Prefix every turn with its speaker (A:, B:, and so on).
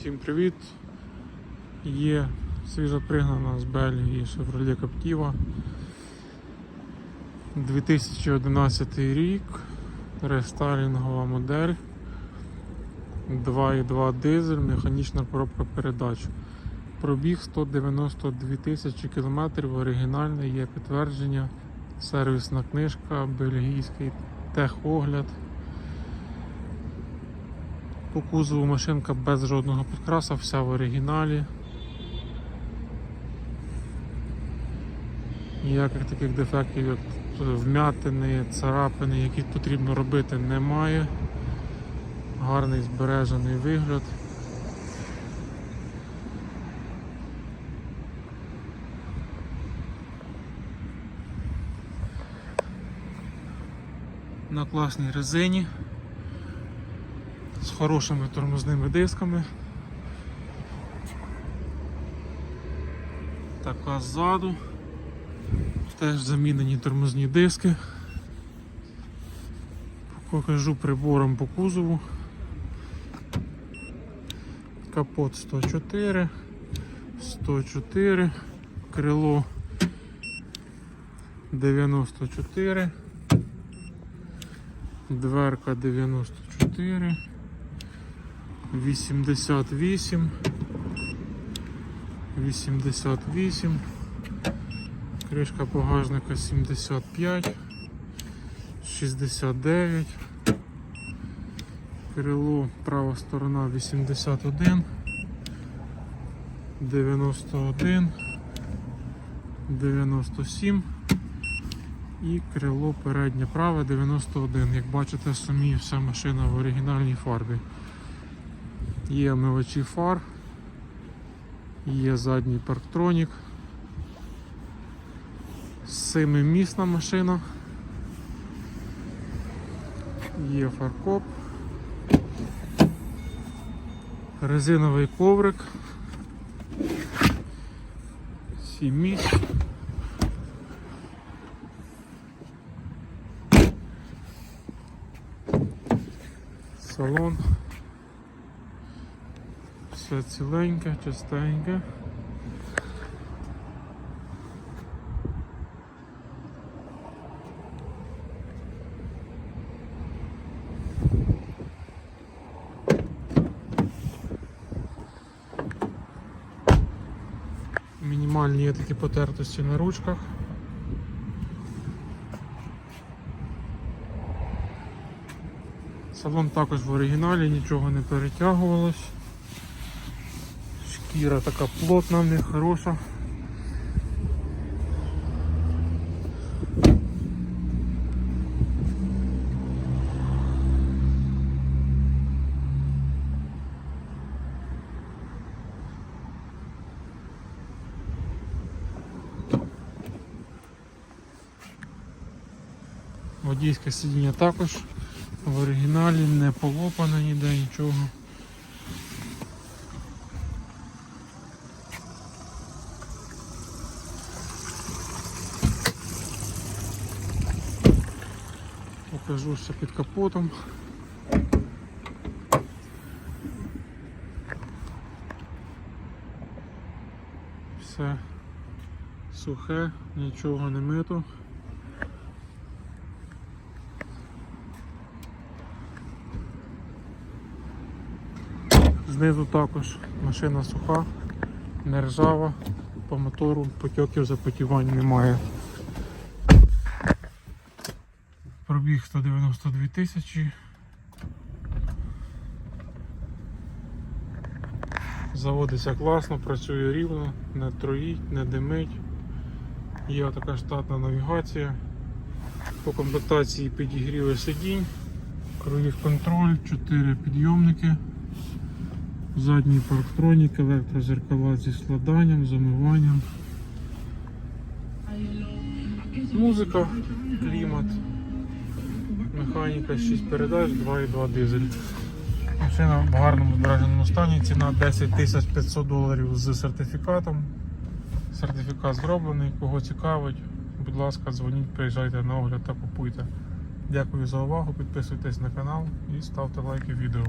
A: Всім привіт! Є свіжо пригнана з Бельгії Chevrolet Captiva 2011 рік, рестайлінгова модель 2.2 дизель, механічна коробка передач. Пробіг 192 тисячі кілометрів, оригінальне є підтвердження, сервісна книжка, бельгійський техогляд. По кузову машинка без жодного підкраса, вся в оригіналі. Ніяких таких дефектів, як вмятини, царапини, які потрібно робити, немає. Гарний збережений вигляд. На класній резині з хорошими тормозними дисками. Така ззаду. Теж замінені тормозні диски. Покажу прибором по кузову. Капот 104, 104, крило 94, дверка 94. 88 88 кришка багажника 75 69 крило права сторона 81 91 97 і крило переднє праве 91 як бачите самі вся машина в оригінальній фарбі Є омивачі фар, є задній парктронік, семимісна машина, є фаркоп, резиновий коврик, сім місць. Салон. Все ціленьке, чистеньке. Мінімальні є такі потертості на ручках. Салон також в оригіналі, нічого не перетягувалось. Шкіра така плотна, в них хороша. Водійське сидіння також в оригіналі, не полопане ніде нічого. Покажу ще під капотом. Все сухе, нічого не мито. Знизу також машина суха, не ржава, по мотору потьоків запотівань немає. Пробіг 192 тисячі. Заводиться класно, працює рівно, не троїть, не димить. Є така штатна навігація. По комплектації підігріви сидінь, круїз контроль, 4 підйомники, задній парктронік, електрозеркала зі складанням, замиванням. Музика, клімат. Механіка 6 передач, 2,2 дизель. Машина в гарному збереженому стані, ціна 10 тисяч 500 доларів з сертифікатом. Сертифікат зроблений, кого цікавить, будь ласка, дзвоніть, приїжджайте на огляд та купуйте. Дякую за увагу, підписуйтесь на канал і ставте лайки відео.